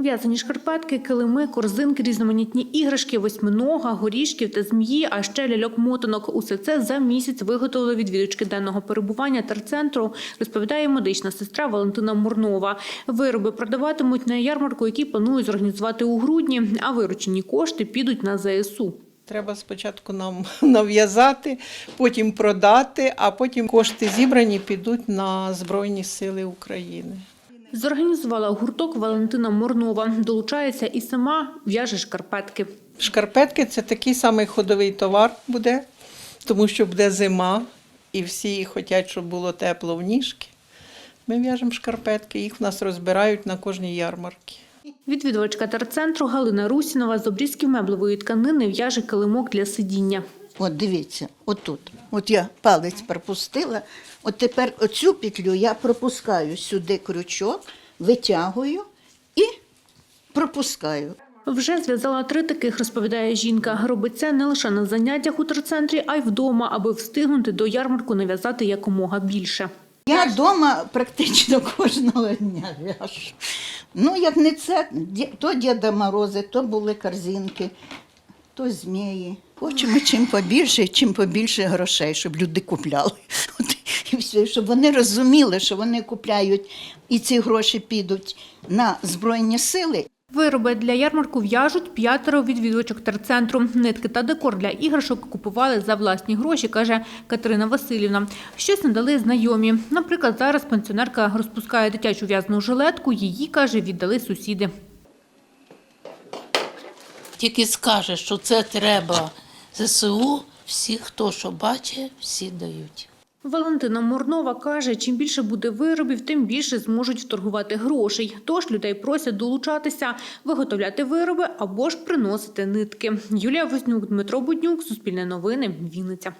В'язані шкарпетки, килими, корзинки, різноманітні іграшки, восьминога, горішків та змії, а ще ляльок-мотанок. Усе це за місяць виготовили відвідувачки денного перебування терцентру, розповідає медична сестра Валентина Мурнова. Вироби продаватимуть на ярмарку, який планують зорганізувати у грудні, а виручені кошти підуть на ЗСУ. Треба спочатку нам нав'язати, потім продати, а потім кошти зібрані підуть на Збройні Сили України. Зорганізувала гурток Валентина Мурнова. Долучається і сама в'яже шкарпетки. Шкарпетки це такий самий ходовий товар буде, тому що буде зима, і всі хочуть, щоб було тепло в ніжки. Ми в'яжемо шкарпетки, їх в нас розбирають на кожній ярмарці. Відвідувачка терцентру Галина Русінова з обрізків меблевої тканини в'яже килимок для сидіння. От дивіться, отут. От я палець пропустила. От тепер оцю петлю я пропускаю сюди крючок, витягую і пропускаю. Вже зв'язала три таких, розповідає жінка. Робить це не лише на заняттях у терцентрі, а й вдома, аби встигнути до ярмарку нав'язати якомога більше. Я вдома практично кожного дня в'яжу. Ну, як не це, то Діда Морози, то були корзинки, то змії. Хочемо чим побільше, чим побільше грошей, щоб люди купляли. От і все, щоб вони розуміли, що вони купляють і ці гроші підуть на Збройні сили. Вироби для ярмарку в'яжуть п'ятеро відвідувачок терцентру. Нитки та декор для іграшок купували за власні гроші, каже Катерина Васильівна. Щось надали знайомі. Наприклад, зараз пенсіонерка розпускає дитячу в'язану жилетку. Її, каже, віддали сусіди. Тільки скаже, що це треба ЗСУ, всі, хто що бачить, всі дають. Валентина Мурнова каже, чим більше буде виробів, тим більше зможуть вторгувати грошей. Тож людей просять долучатися, виготовляти вироби або ж приносити нитки. Юлія Вознюк, Дмитро Буднюк, Суспільне новини, Вінниця.